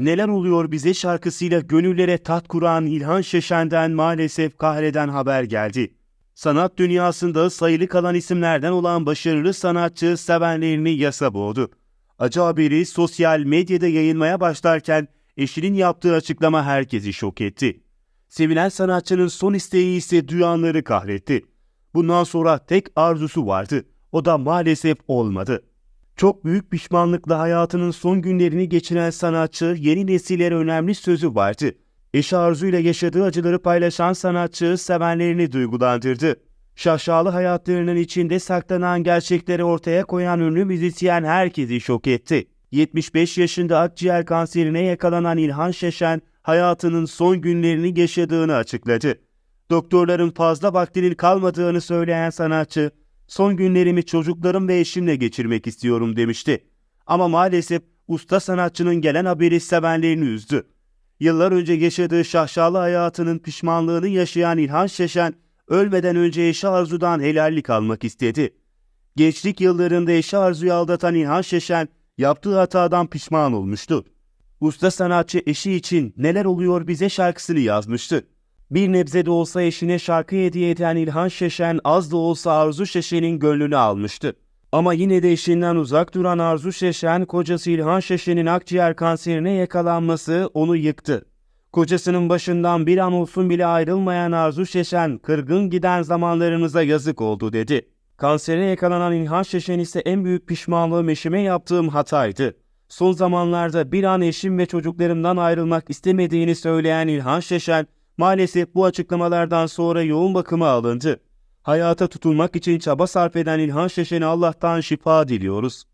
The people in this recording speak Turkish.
Neler oluyor bize şarkısıyla gönüllere tat kuran İlhan Şeşen'den maalesef kahreden haber geldi. Sanat dünyasında sayılı kalan isimlerden olan başarılı sanatçı sevenlerini yasa boğdu. Acı haberi sosyal medyada yayılmaya başlarken eşinin yaptığı açıklama herkesi şok etti. Sevilen sanatçının son isteği ise duyanları kahretti. Bundan sonra tek arzusu vardı. O da maalesef olmadı. Çok büyük pişmanlıkla hayatının son günlerini geçiren sanatçı yeni nesillere önemli sözü vardı. Eşi Arzu ile yaşadığı acıları paylaşan sanatçı sevenlerini duygulandırdı. Şaşalı hayatlarının içinde saklanan gerçekleri ortaya koyan ünlü müzisyen herkesi şok etti. 75 yaşında akciğer kanserine yakalanan İlhan Şeşen hayatının son günlerini yaşadığını açıkladı. Doktorların fazla vaktinin kalmadığını söyleyen sanatçı, son günlerimi çocuklarım ve eşimle geçirmek istiyorum demişti. Ama maalesef usta sanatçının gelen haberi sevenlerini üzdü. Yıllar önce yaşadığı şaşalı hayatının pişmanlığını yaşayan İlhan Şeşen, ölmeden önce eşi Arzu'dan helallik almak istedi. Gençlik yıllarında eşi Arzu'yu aldatan İlhan Şeşen, yaptığı hatadan pişman olmuştu. Usta sanatçı eşi için Neler Oluyor Bize şarkısını yazmıştı. Bir nebze de olsa eşine şarkı hediye eden İlhan Şeşen az da olsa Arzu Şeşen'in gönlünü almıştı. Ama yine de eşinden uzak duran Arzu Şeşen, kocası İlhan Şeşen'in akciğer kanserine yakalanması onu yıktı. Kocasının başından bir an olsun bile ayrılmayan Arzu Şeşen, kırgın giden zamanlarımıza yazık oldu dedi. Kansere yakalanan İlhan Şeşen ise en büyük pişmanlığım eşime yaptığım hataydı. Son zamanlarda bir an eşim ve çocuklarımdan ayrılmak istemediğini söyleyen İlhan Şeşen, maalesef bu açıklamalardan sonra yoğun bakıma alındı. Hayata tutulmak için çaba sarf eden İlhan Şeşen'e Allah'tan şifa diliyoruz.